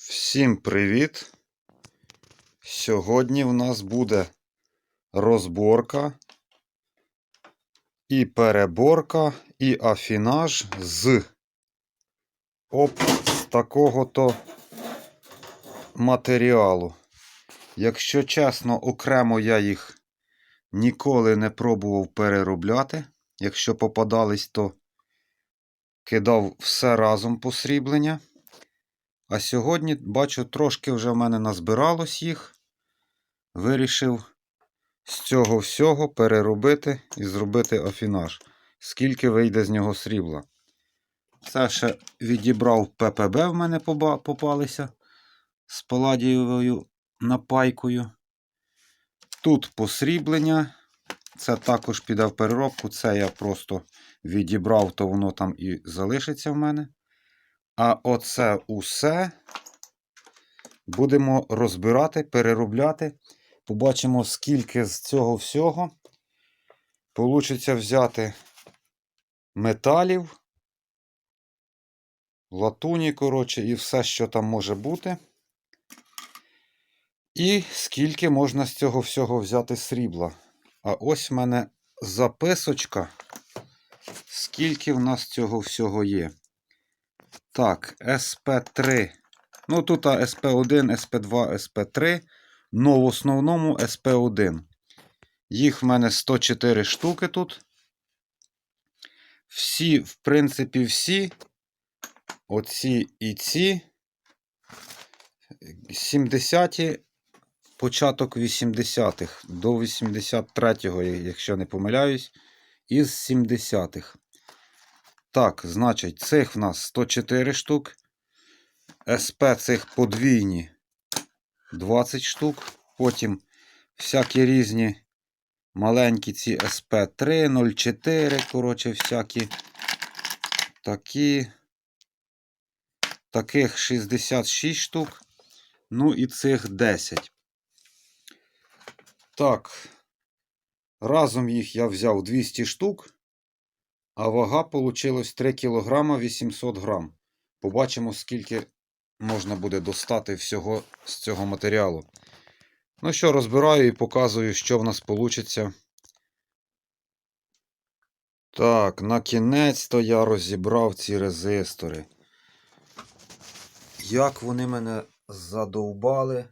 Всім привіт! Сьогодні в нас буде розборка і переборка, і афінаж з з такого-то матеріалу. Якщо чесно, окремо я їх ніколи не пробував переробляти. Якщо попадались, то кидав все разом посріблення. А сьогодні, бачу, трошки вже в мене назбиралось їх. Вирішив з цього всього переробити і зробити афінаж. Скільки вийде з нього срібла. Це ще відібрав ППБ в мене попалися з паладієвою напайкою. Тут посріблення. Це також піде в переробку. Це я просто відібрав, то воно там і залишиться в мене. А оце усе будемо розбирати, переробляти. Побачимо, скільки з цього всього получиться взяти металів, латуні, коротше, і все, що там може бути. І скільки можна з цього всього взяти срібла. А ось в мене записочка, скільки в нас цього всього є. Так, СП3. Ну, тут СП1, СП2, СП3. Ну, в основному СП1. Їх в мене 104 штуки тут. Всі, в принципі, всі. Оці і ці. 70-ті, початок 80-х до 83-го, якщо не помиляюсь, із 70-х. Так, значить, цих в нас 104 штук. СП цих подвійні 20 штук. Потім всякі різні маленькі ці СП3, 04, коротше, всякі такі. Таких 66 штук. Ну і цих 10. Так. Разом їх я взяв 200 штук. А вага получилась 3 кг 800 грам. Побачимо, скільки можна буде достати всього з цього матеріалу. Ну що, розбираю і показую, що в нас вийде. Так, на кінець-то я розібрав ці резистори. Як вони мене задовбали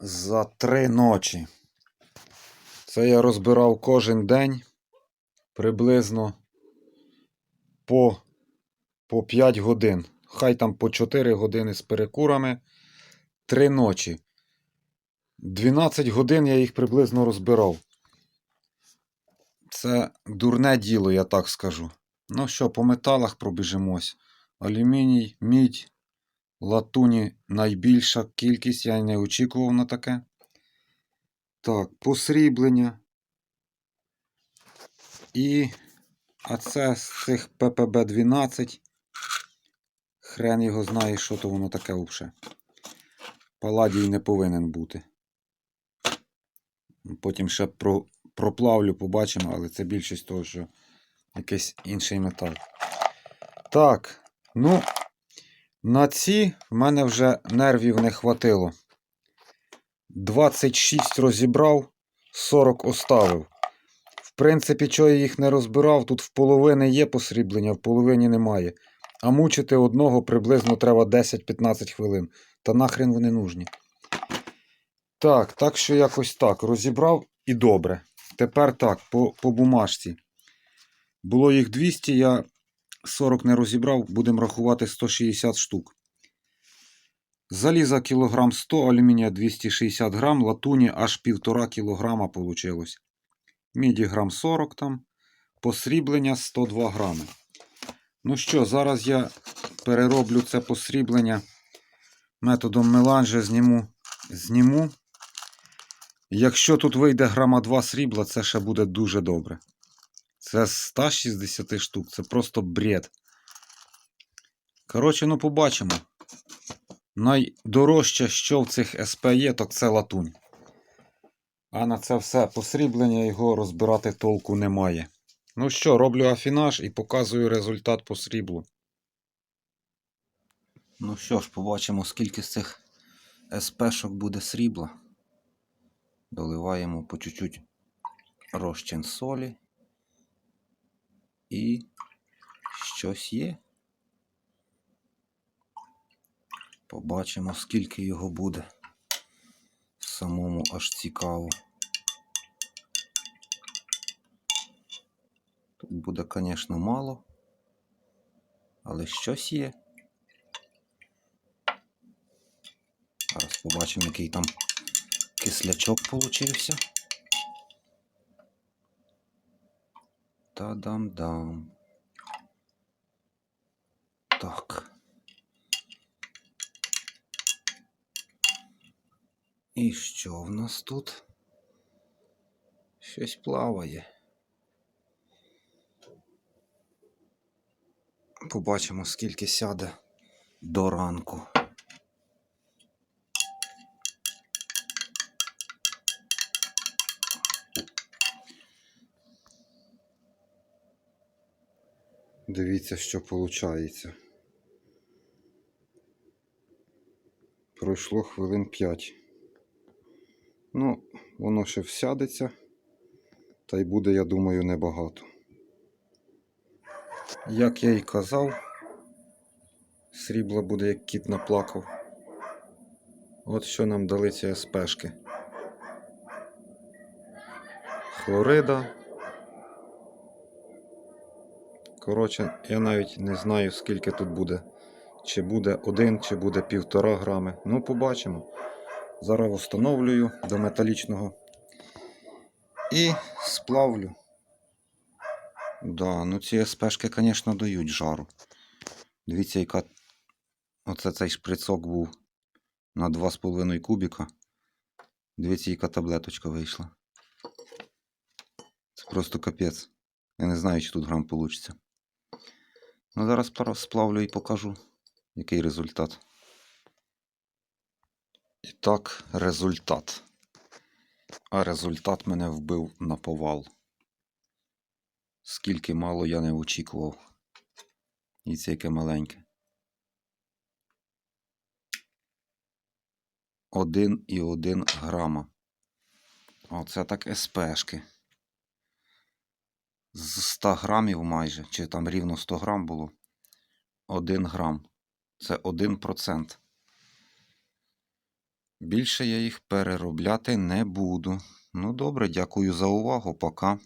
за три ночі. Це я розбирав кожен день приблизно по, по 5 годин. Хай там по 4 години з перекурами. 3 ночі. 12 годин я їх приблизно розбирав. Це дурне діло, я так скажу. Ну що, по металах пробіжимось. Алюміній, мідь, латуні найбільша кількість, я не очікував на таке. Так, посріблення. І а це з цих ППБ-12. Хрен його знає, що то воно таке взагалі. Паладій не повинен бути. Потім ще про, проплавлю, побачимо, але це більшість того, що якийсь інший метал. Так, ну, на ці в мене вже нервів не хватило. 26 розібрав, 40 оставив. Принципі, чого я їх не розбирав, тут в половини є посріблення, в половині немає. А мучити одного приблизно треба 10-15 хвилин. Та нахрен вони нужні. Так, так що якось так. Розібрав і добре. Тепер так, по, по бумажці. Було їх 200, я 40 не розібрав, будемо рахувати 160 штук. Заліза кілограм 100, алюмінія 260 грам, латуні аж 1,5 кілограма получилось. Міді грам 40 там, посріблення 102 грами. Ну що, зараз я перероблю це посріблення методом меланжа зніму. зніму. Якщо тут вийде грама 2 срібла, це ще буде дуже добре. Це 160 штук, це просто бред. Коротше, ну побачимо. Найдорожче, що в цих СП є, то це латунь. А на це все посріблення його розбирати толку немає. Ну що, роблю афінаж і показую результат по сріблу. Ну що ж, побачимо, скільки з цих СПшок буде срібла. Доливаємо по чуть-чуть розчин солі. І щось є. Побачимо, скільки його буде. Самому аж цікаво. Тут буде, звісно, мало, але щось є. Зараз побачимо, який там кислячок получився. Та-дам-дам. Так. І що в нас тут? Щось плаває. Побачимо, скільки сяде до ранку. Дивіться, що виходить. Пройшло хвилин 5. Ну, воно ще всядеться, та й буде, я думаю, небагато. Як я і казав, срібла буде як кіт наплакав. От що нам дали ці СПшки. Хлорида. Коротше, я навіть не знаю, скільки тут буде. Чи буде один, чи буде півтора грами. Ну, побачимо. Зараз встановлюю до металічного і сплавлю. Да, ну ці СПшки, звісно, дають жару. Дивіться, яка оце цей шприцок був на 2,5 кубіка. Дивіться, яка таблеточка вийшла. Це просто капець. Я не знаю, чи тут грам вийде. Ну, зараз сплавлю і покажу, який результат. І так, результат. А результат мене вбив на повал. Скільки мало я не очікував. І це яке маленьке. Один і один грама. Оце так СПшки. З 100 грамів майже, чи там рівно 100 грам було. 1 грам. Це 1%. Більше я їх переробляти не буду. Ну добре, дякую за увагу. Пока.